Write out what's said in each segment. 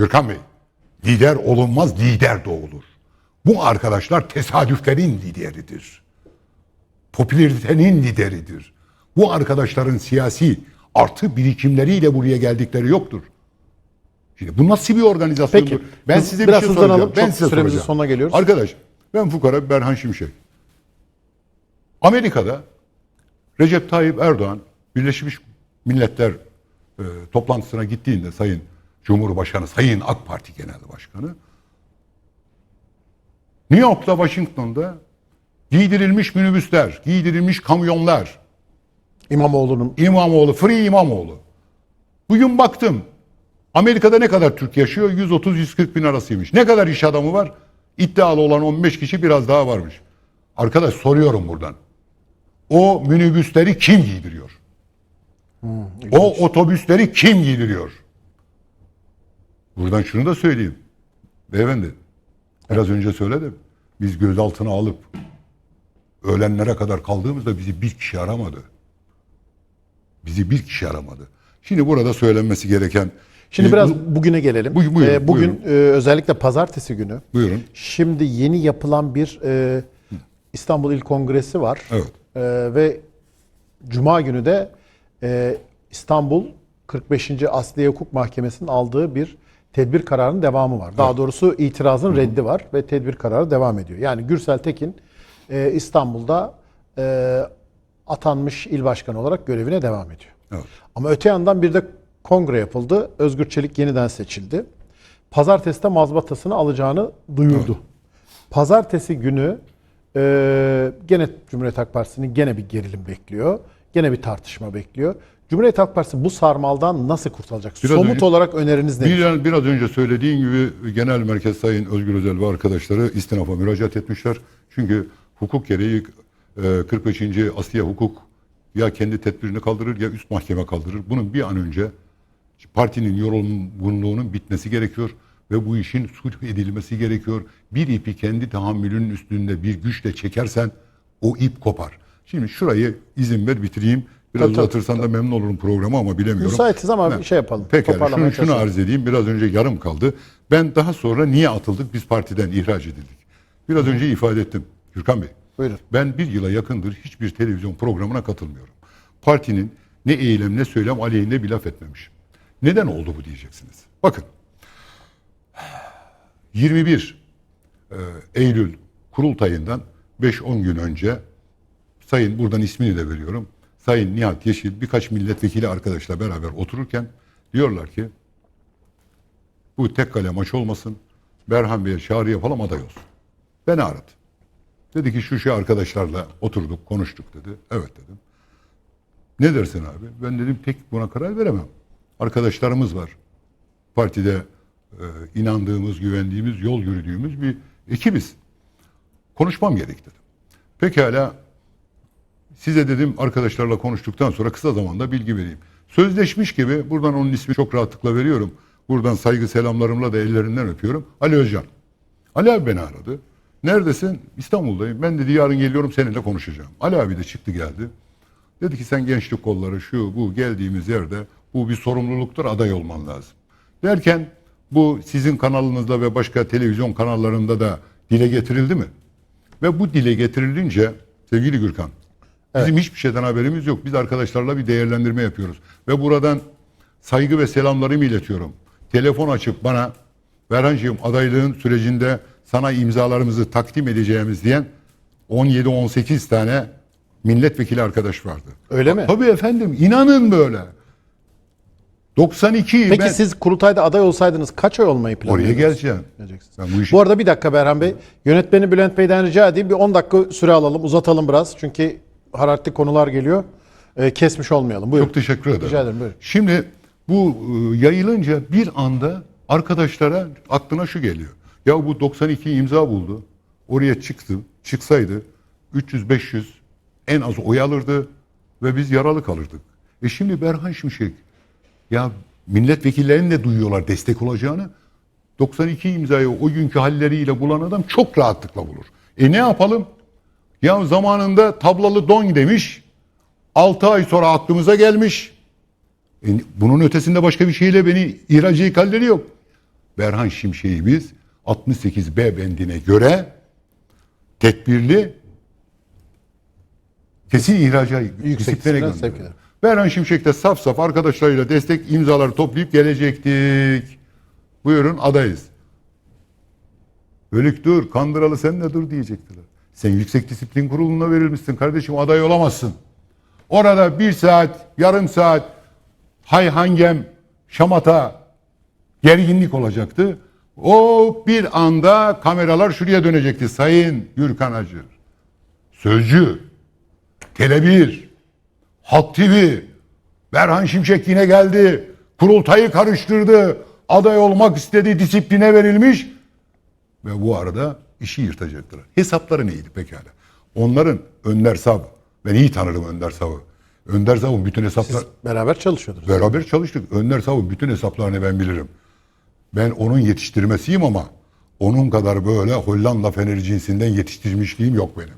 Gürkan Bey, lider olunmaz, lider doğulur. Bu arkadaşlar tesadüflerin lideridir. Popülaritenin lideridir. Bu arkadaşların siyasi artı birikimleriyle buraya geldikleri yoktur. Şimdi bu nasıl bir organizasyon? Peki, Ben size bir biraz şey hızlanalım. soracağım. Ben Çok size süremizin soracağım. sonuna geliyoruz. Arkadaş, ben fukara Berhan Şimşek. Amerika'da Recep Tayyip Erdoğan Birleşmiş Milletler e, toplantısına gittiğinde Sayın Cumhurbaşkanı, Sayın AK Parti Genel Başkanı New York'ta, Washington'da giydirilmiş minibüsler, giydirilmiş kamyonlar, İmamoğlu'nun İmamoğlu, Free İmamoğlu. Bugün baktım. Amerika'da ne kadar Türk yaşıyor? 130-140 bin arasıymış. Ne kadar iş adamı var? İddialı olan 15 kişi biraz daha varmış. Arkadaş soruyorum buradan. O minibüsleri kim giydiriyor? o otobüsleri kim giydiriyor? Buradan şunu da söyleyeyim. Beyefendi, biraz önce söyledim. Biz gözaltına alıp öğlenlere kadar kaldığımızda bizi bir kişi aramadı. Bizi bir kişi aramadı. Şimdi burada söylenmesi gereken... Şimdi Biz biraz bu- bugüne gelelim. Buyurun, buyurun, Ee, bugün buyurun. e, özellikle pazartesi günü. Buyurun. Şimdi yeni yapılan bir e, İstanbul İl Kongresi var. Evet. E, ve Cuma günü de e, İstanbul 45. Asliye Hukuk Mahkemesi'nin aldığı bir tedbir kararının devamı var. Daha doğrusu itirazın reddi var ve tedbir kararı devam ediyor. Yani Gürsel Tekin e, İstanbul'da e, atanmış il başkanı olarak görevine devam ediyor. Evet. Ama öte yandan bir de kongre yapıldı. Özgür Çelik yeniden seçildi. Pazartesi de mazbatasını alacağını duyurdu. Pazartesi günü e, gene Cumhuriyet Halk Partisi'nin gene bir gerilim bekliyor. Gene bir tartışma bekliyor. Cumhuriyet Halk Partisi bu sarmaldan nasıl kurtulacak? Biraz Somut önce- olarak öneriniz nedir? Bir, biraz önce söylediğin gibi Genel Merkez Sayın Özgür Özel ve arkadaşları istinafa müracaat etmişler. Çünkü hukuk gereği e, 45. Asliye Hukuk ya kendi tedbirini kaldırır ya üst mahkeme kaldırır. Bunun bir an önce partinin yorulgunluğunun bitmesi gerekiyor ve bu işin sulh edilmesi gerekiyor. Bir ipi kendi tahammülünün üstünde bir güçle çekersen o ip kopar. Şimdi şurayı izin ver bitireyim. Biraz Tabii, tabii, uzatırsan da memnun olurum programı ama bilemiyorum. Müsaitiz ama bir şey yapalım. Pekala şunu, şunu arz edeyim. Biraz önce yarım kaldı. Ben daha sonra niye atıldık? Biz partiden ihraç edildik. Biraz önce ifade ettim. Gürkan Bey. Buyurun. Ben bir yıla yakındır hiçbir televizyon programına katılmıyorum. Partinin ne eylem ne söylem aleyhinde bir laf etmemişim. Neden oldu bu diyeceksiniz. Bakın. 21 e, Eylül kurultayından 5-10 gün önce Sayın buradan ismini de veriyorum. Sayın Nihat Yeşil birkaç milletvekili arkadaşla beraber otururken diyorlar ki bu tek kale maç olmasın. Berhan Bey'e çağrı yapalım aday olsun. Beni aradı. Dedi ki şu şu arkadaşlarla oturduk konuştuk dedi. Evet dedim. Ne dersin abi? Ben dedim tek buna karar veremem. Arkadaşlarımız var. Partide e, inandığımız, güvendiğimiz, yol yürüdüğümüz bir ekibiz. Konuşmam gerek dedim. Pekala size dedim arkadaşlarla konuştuktan sonra kısa zamanda bilgi vereyim. Sözleşmiş gibi buradan onun ismini çok rahatlıkla veriyorum. Buradan saygı selamlarımla da ellerinden öpüyorum. Ali Özcan. Ali abi beni aradı. Neredesin? İstanbul'dayım. Ben dedi yarın geliyorum seninle konuşacağım. Ali abi de çıktı geldi. Dedi ki sen gençlik kolları şu bu geldiğimiz yerde bu bir sorumluluktur aday olman lazım. Derken bu sizin kanalınızda ve başka televizyon kanallarında da dile getirildi mi? Ve bu dile getirilince sevgili Gürkan bizim hiçbir şeyden haberimiz yok. Biz arkadaşlarla bir değerlendirme yapıyoruz. Ve buradan saygı ve selamlarımı iletiyorum. Telefon açıp bana Berhancığım adaylığın sürecinde sana imzalarımızı takdim edeceğimiz diyen 17-18 tane milletvekili arkadaş vardı. Öyle mi? Tabii efendim inanın böyle. 92 Peki ben siz kurultayda aday olsaydınız kaç oy olmayı oraya planlıyordunuz? geleceğim. Geleceksiniz. Ben bu işi Bu arada bir dakika Berhan Bey. Yönetmeni Bülent Bey'den rica edeyim. Bir 10 dakika süre alalım. Uzatalım biraz. Çünkü hararetli konular geliyor. Ee, kesmiş olmayalım. Buyurun. Çok teşekkür ederim. Rica ederim, buyurun. Şimdi bu e, yayılınca bir anda arkadaşlara aklına şu geliyor. Ya bu 92 imza buldu. Oraya çıktı. Çıksaydı 300-500 en az oy alırdı ve biz yaralı kalırdık. E şimdi Berhan Şimşek ya milletvekillerinin de duyuyorlar destek olacağını. 92 imzayı o günkü halleriyle bulan adam çok rahatlıkla bulur. E ne yapalım? Ya zamanında tablalı don demiş. 6 ay sonra aklımıza gelmiş. E, bunun ötesinde başka bir şeyle beni ihracı halleri yok. Berhan Şimşek'i biz 68B bendine göre tedbirli kesin ihraca disipline. Berhan Şimşek de saf saf arkadaşlarıyla destek imzaları toplayıp gelecektik. Buyurun adayız. Bölük dur, kandıralı sen de dur diyecektiler. Sen yüksek disiplin kuruluna verilmişsin kardeşim aday olamazsın. Orada bir saat, yarım saat hay hangem, şamata, gerginlik olacaktı. O bir anda kameralar şuraya dönecekti. Sayın Gürkan Acır, Sözcü, Tele1, Halk TV, Berhan Şimşek yine geldi. Kurultayı karıştırdı. Aday olmak istedi, disipline verilmiş. Ve bu arada işi yırtacaklar. Hesapları neydi pekala? Onların Önder Sav, ben iyi tanırım Önder Sav'ı. Önder Sav'ın bütün hesaplar... Beraber çalışıyordunuz. Beraber çalıştık. Önder Sav'ın bütün hesaplarını ben bilirim. Ben onun yetiştirmesiyim ama onun kadar böyle Hollanda Feneri cinsinden yetiştirmişliğim yok benim.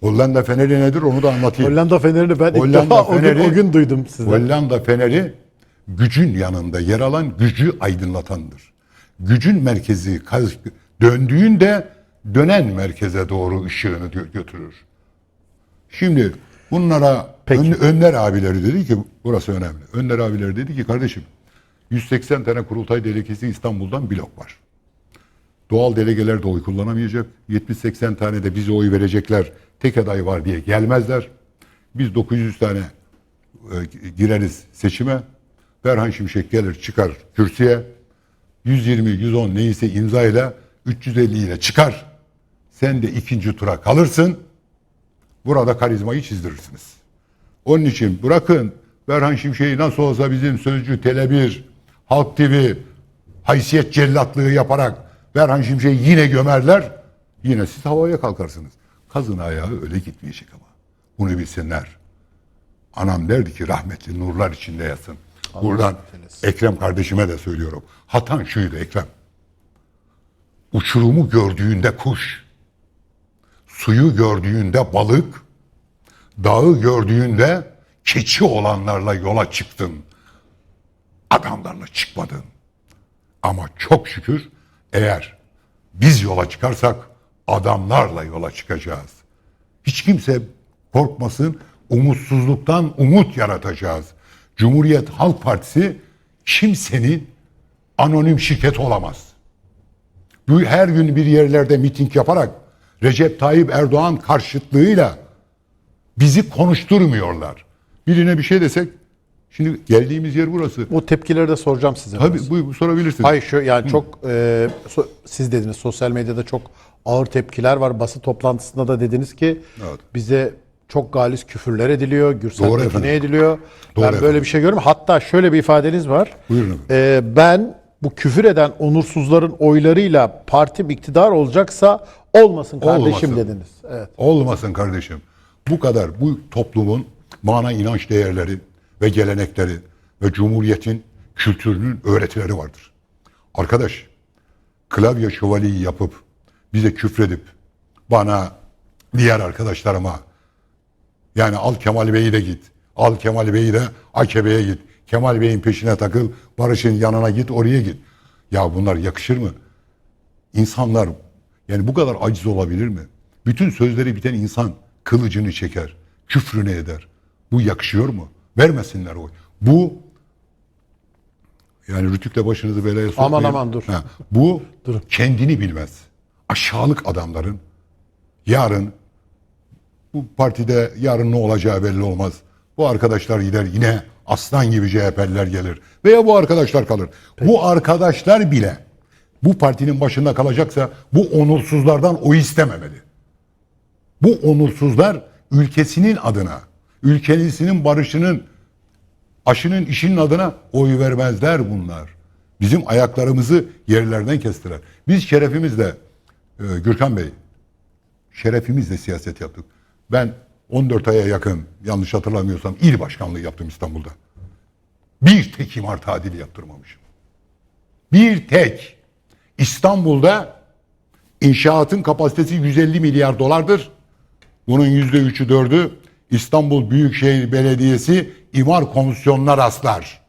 Hollanda Feneri nedir onu da anlatayım. Hollanda Fener'ini ben ilk Hollanda defa o gün, Feneri- o gün duydum sizden. Hollanda Feneri gücün yanında yer alan gücü aydınlatandır. Gücün merkezi döndüğünde dönen merkeze doğru ışığını gö- götürür. Şimdi bunlara. Ön- Önder abileri dedi ki burası önemli. Önder abileri dedi ki kardeşim 180 tane kurultay delegesi İstanbul'dan blok var. Doğal delegeler de oy kullanamayacak. 70-80 tane de bize oy verecekler. Tek aday var diye gelmezler. Biz 900 tane e, gireriz seçime. Berhan Şimşek gelir çıkar kürsüye. 120, 110 neyse imzayla 350 ile çıkar. Sen de ikinci tura kalırsın. Burada karizmayı çizdirirsiniz. Onun için bırakın Berhan Şimşek'i nasıl olsa bizim sözcü Tele1, Halk TV haysiyet cellatlığı yaparak Berhan Şimşek'i yine gömerler. Yine siz havaya kalkarsınız. Kazın ayağı öyle gitmeyecek ama. Bunu bilsinler. Anam derdi ki rahmetli nurlar içinde yatsın. Buradan Ekrem kardeşime de söylüyorum. Hatan şuydu Ekrem. Uçurumu gördüğünde kuş, suyu gördüğünde balık, dağı gördüğünde keçi olanlarla yola çıktın. Adamlarla çıkmadın. Ama çok şükür eğer biz yola çıkarsak adamlarla yola çıkacağız. Hiç kimse korkmasın. Umutsuzluktan umut yaratacağız. Cumhuriyet Halk Partisi kimsenin anonim şirketi olamaz. Bu her gün bir yerlerde miting yaparak Recep Tayyip Erdoğan karşıtlığıyla bizi konuşturmuyorlar. Birine bir şey desek şimdi geldiğimiz yer burası. O tepkileri de soracağım size. Tabii biraz. bu, bu sorabilirsiniz. Hayır şu yani çok e, so- siz dediniz sosyal medyada çok ağır tepkiler var. Basın toplantısında da dediniz ki Evet. bize çok galis küfürler ediliyor, Gürsel efendim. ediliyor. Doğru ben böyle efendim. bir şey görüyorum. Hatta şöyle bir ifadeniz var. Buyurun efendim. E, ben bu küfür eden onursuzların oylarıyla partim iktidar olacaksa olmasın kardeşim Olmasın. dediniz. Evet. Olmasın kardeşim. Bu kadar bu toplumun mana inanç değerleri ve gelenekleri ve cumhuriyetin kültürünün öğretileri vardır. Arkadaş klavye şövalyeyi yapıp bize küfredip bana diğer arkadaşlarıma yani al Kemal Bey'i de git. Al Kemal Bey'i de AKP'ye git. Kemal Bey'in peşine takıl. Barış'ın yanına git oraya git. Ya bunlar yakışır mı? İnsanlar yani bu kadar aciz olabilir mi? Bütün sözleri biten insan kılıcını çeker, küfrünü eder. Bu yakışıyor mu? Vermesinler oy. Bu yani rütükle başınızı belaya sokmayın. Aman aman dur. Ha, bu Durun. kendini bilmez. Aşağılık adamların yarın bu partide yarın ne olacağı belli olmaz. Bu arkadaşlar gider yine aslan gibi CHP'liler gelir. Veya bu arkadaşlar kalır. Bu arkadaşlar bile bu partinin başında kalacaksa bu onursuzlardan oy istememeli. Bu onursuzlar ülkesinin adına, ülkesinin barışının, aşının işinin adına oy vermezler bunlar. Bizim ayaklarımızı yerlerden kestiler. Biz şerefimizle e, Gürkan Bey, şerefimizle siyaset yaptık. Ben 14 aya yakın yanlış hatırlamıyorsam il başkanlığı yaptım İstanbul'da. Bir tek imar tadili yaptırmamışım. Bir tek. İstanbul'da inşaatın kapasitesi 150 milyar dolardır. Bunun yüzde üçü dördü İstanbul Büyükşehir Belediyesi imar komisyonuna rastlar.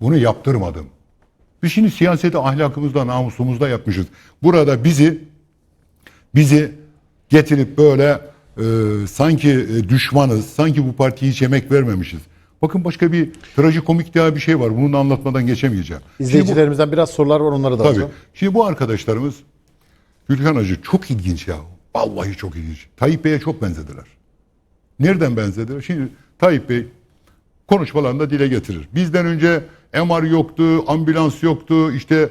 Bunu yaptırmadım. Biz şimdi siyaseti ahlakımızda, namusumuzda yapmışız. Burada bizi bizi getirip böyle e, sanki e, düşmanız, sanki bu partiye hiç emek vermemişiz. Bakın başka bir trajikomik daha bir şey var. Bunu da anlatmadan geçemeyeceğim. Şimdi bu- İzleyicilerimizden biraz sorular var onları da Tabii. alacağım. Şimdi bu arkadaşlarımız Gülhan Hacı çok ilginç ya. Vallahi çok ilginç. Tayyip Bey'e çok benzediler. Nereden benzediler? Şimdi Tayyip Bey konuşmalarında dile getirir. Bizden önce MR yoktu, ambulans yoktu, işte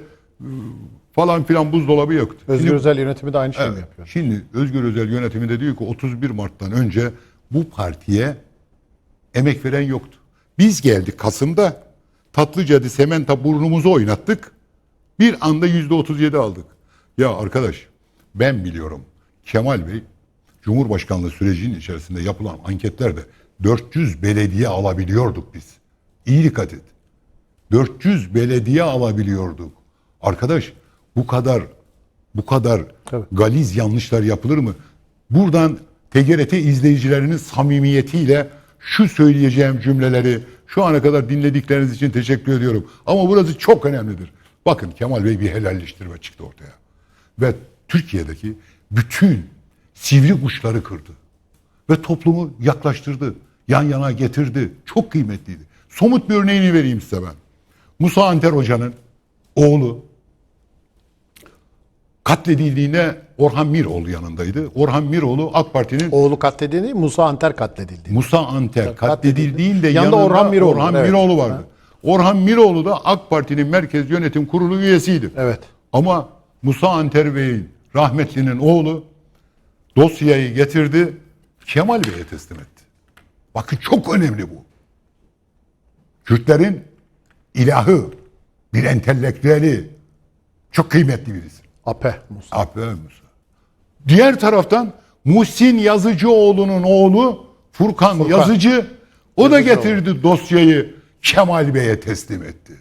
falan filan buzdolabı yoktu. Özgür Şimdi- Özel yönetimi de aynı şeyi Evet. yapıyor? Şimdi Özgür Özel yönetimi de diyor ki 31 Mart'tan önce bu partiye emek veren yoktu. Biz geldik Kasım'da Tatlıcadı Sementa burnumuzu oynattık. Bir anda yüzde 37 aldık. Ya arkadaş ben biliyorum Kemal Bey Cumhurbaşkanlığı sürecinin içerisinde yapılan anketlerde 400 belediye alabiliyorduk biz. İyi dikkat et. 400 belediye alabiliyorduk. Arkadaş bu kadar bu kadar Tabii. galiz yanlışlar yapılır mı? Buradan TGRT izleyicilerinin samimiyetiyle şu söyleyeceğim cümleleri şu ana kadar dinledikleriniz için teşekkür ediyorum. Ama burası çok önemlidir. Bakın Kemal Bey bir helalleştirme çıktı ortaya. Ve Türkiye'deki bütün sivri kuşları kırdı. Ve toplumu yaklaştırdı. Yan yana getirdi. Çok kıymetliydi. Somut bir örneğini vereyim size ben. Musa Anter Hoca'nın oğlu katledildiğinde Orhan Miroğlu yanındaydı. Orhan Miroğlu AK Parti'nin Oğlu katledildi, Musa Anter katledildi. Musa Anter katledildiğinde Yanında yanında Orhan Miroğlu, Orhan evet. Miroğlu vardı. Orhan Miroğlu da AK Parti'nin Merkez Yönetim Kurulu üyesiydi. Evet. Ama Musa Anter Bey'in rahmetlinin oğlu dosyayı getirdi Kemal Bey'e teslim etti. Bakın çok önemli bu. Kürtlerin ilahı, bir entelektüeli, çok kıymetli birisi. Ape Musa. Aferin Musa. Diğer taraftan Muhsin Yazıcıoğlu'nun oğlu Furkan, Furkan. Yazıcı o da getirdi dosyayı Kemal Bey'e teslim etti.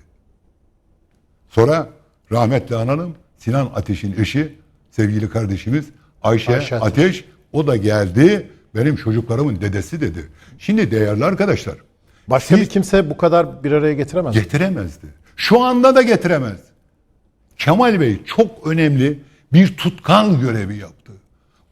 Sonra rahmetli ananım Sinan Ateş'in eşi sevgili kardeşimiz Ayşe, Ayşe Ateş. Ateş o da geldi benim çocuklarımın dedesi dedi. Şimdi değerli arkadaşlar Başka siz- bir kimse bu kadar bir araya getiremez. Getiremezdi. Şu anda da getiremez. Kemal Bey çok önemli bir tutkal görevi yaptı.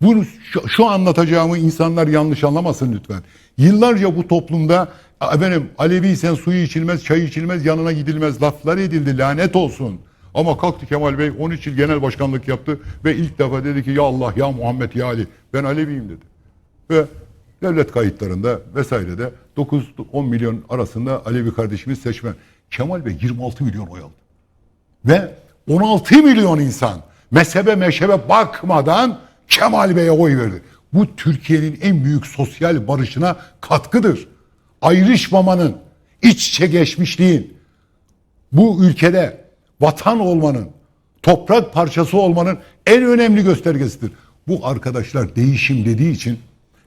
Bunu şu, şu anlatacağımı insanlar yanlış anlamasın lütfen. Yıllarca bu toplumda efendim Aleviysen suyu içilmez, çay içilmez, yanına gidilmez laflar edildi lanet olsun. Ama kalktı Kemal Bey 13 yıl genel başkanlık yaptı ve ilk defa dedi ki ya Allah ya Muhammed ya Ali ben Aleviyim dedi. Ve devlet kayıtlarında vesairede 9-10 milyon arasında Alevi kardeşimiz seçmen. Kemal Bey 26 milyon oy aldı. Ve 16 milyon insan mezhebe meşhebe bakmadan Kemal Bey'e oy verdi. Bu Türkiye'nin en büyük sosyal barışına katkıdır. Ayrışmamanın, iç içe geçmişliğin, bu ülkede vatan olmanın, toprak parçası olmanın en önemli göstergesidir. Bu arkadaşlar değişim dediği için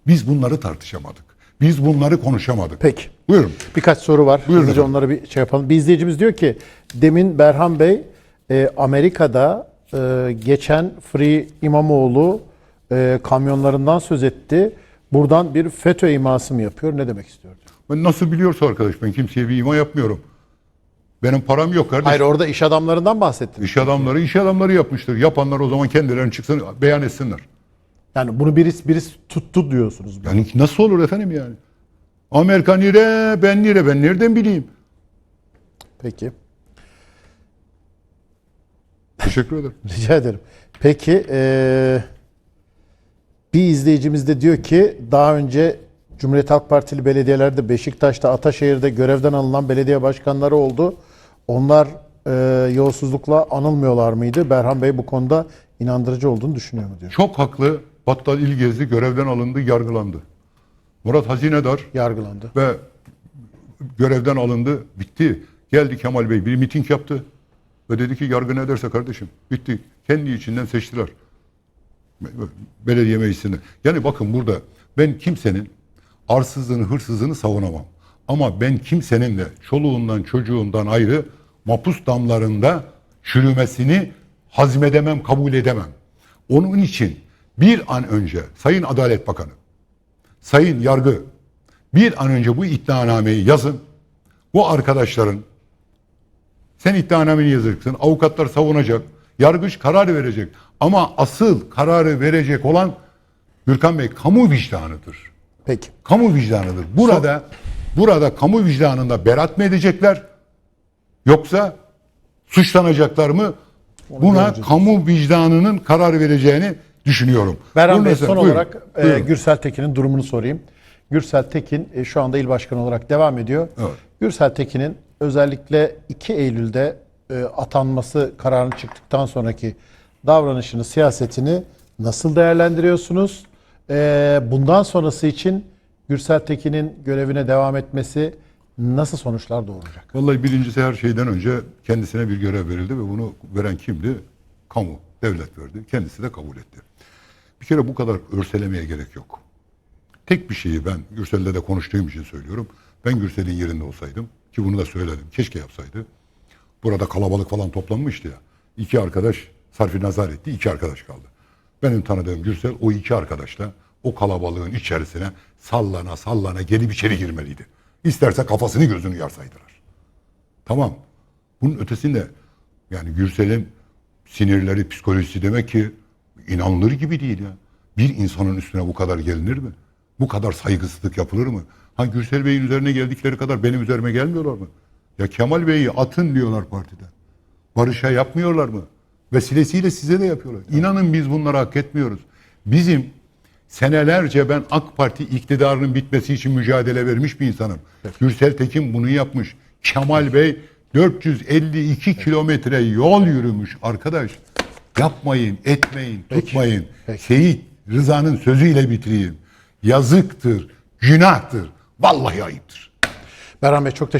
biz bunları tartışamadık. Biz bunları konuşamadık. Peki. Buyurun. Birkaç soru var. Buyurun Hızlıca onları bir şey yapalım. Bir izleyicimiz diyor ki demin Berhan Bey e, Amerika'da e, geçen Free İmamoğlu e, kamyonlarından söz etti. Buradan bir FETÖ iması mı yapıyor? Ne demek istiyor? Ben nasıl biliyorsa arkadaş ben kimseye bir ima yapmıyorum. Benim param yok kardeşim. Hayır orada iş adamlarından bahsettim. İş adamları iş adamları yapmıştır. Yapanlar o zaman kendilerini çıksın beyan etsinler. Yani bunu birisi birisi tuttu diyorsunuz. Yani nasıl olur efendim yani? Amerika nire, ben nire, ben nereden bileyim? Peki. Teşekkür ederim. Rica ederim. Peki eee, bir izleyicimiz de diyor ki daha önce Cumhuriyet Halk Partili belediyelerde Beşiktaş'ta Ataşehir'de görevden alınan belediye başkanları oldu. Onlar eee yolsuzlukla anılmıyorlar mıydı? Berhan Bey bu konuda inandırıcı olduğunu düşünüyor mu diyor. Çok haklı. Battal İlgezdi görevden alındı, yargılandı. Murat Hazinedar Yargılandı. ve görevden alındı, bitti. Geldi Kemal Bey bir miting yaptı. Ve dedi ki yargı ne derse kardeşim bitti. Kendi içinden seçtiler. Belediye meclisinde. Yani bakın burada ben kimsenin arsızlığını, hırsızlığını savunamam. Ama ben kimsenin de çoluğundan, çocuğundan ayrı mapus damlarında çürümesini hazmedemem, kabul edemem. Onun için bir an önce Sayın Adalet Bakanı, Sayın Yargı bir an önce bu iddianameyi yazın. Bu arkadaşların Sen iddianameni yazacaksın. Avukatlar savunacak. Yargıç karar verecek. Ama asıl kararı verecek olan Gürkan Bey kamu vicdanıdır. Peki. Kamu vicdanıdır. Burada burada kamu vicdanında berat mı edecekler? Yoksa suçlanacaklar mı? Buna göreceğiz. kamu vicdanının karar vereceğini düşünüyorum. Berhan Bunu Bey mesela- son buyurun, olarak e, buyurun. Gürsel Tekin'in durumunu sorayım. Gürsel Tekin e, şu anda il başkanı olarak devam ediyor. Evet. Gürsel Tekin'in özellikle 2 Eylül'de e, atanması kararı çıktıktan sonraki davranışını, siyasetini nasıl değerlendiriyorsunuz? E, bundan sonrası için Gürsel Tekin'in görevine devam etmesi nasıl sonuçlar doğuracak? Vallahi birincisi her şeyden önce kendisine bir görev verildi ve bunu veren kimdi? Kamu, devlet verdi. Kendisi de kabul etti. Bir kere bu kadar örselemeye gerek yok. Tek bir şeyi ben Gürsel'le de konuştuğum için söylüyorum. Ben Gürsel'in yerinde olsaydım ki bunu da söyledim. Keşke yapsaydı. Burada kalabalık falan toplanmıştı ya. İki arkadaş sarfi nazar etti. iki arkadaş kaldı. Benim tanıdığım Gürsel o iki arkadaşla o kalabalığın içerisine sallana sallana gelip içeri girmeliydi. İsterse kafasını gözünü yarsaydılar. Tamam. Bunun ötesinde yani Gürsel'in sinirleri, psikolojisi demek ki inanılır gibi değil ya. Bir insanın üstüne bu kadar gelinir mi? Bu kadar saygısızlık yapılır mı? Ha Gürsel Bey'in üzerine geldikleri kadar benim üzerime gelmiyorlar mı? Ya Kemal Bey'i atın diyorlar partiden. Barış'a yapmıyorlar mı? Vesilesiyle size de yapıyorlar. İnanın biz bunları hak etmiyoruz. Bizim senelerce ben AK Parti iktidarının bitmesi için mücadele vermiş bir insanım. Gürsel Tekin bunu yapmış. Kemal Bey 452 kilometre yol yürümüş arkadaş. Yapmayın, etmeyin, tutmayın. Peki. Seyit Rıza'nın sözüyle bitireyim. Yazıktır, günahtır. Vallahi ayıptır. Berhan Bey çok teşekkür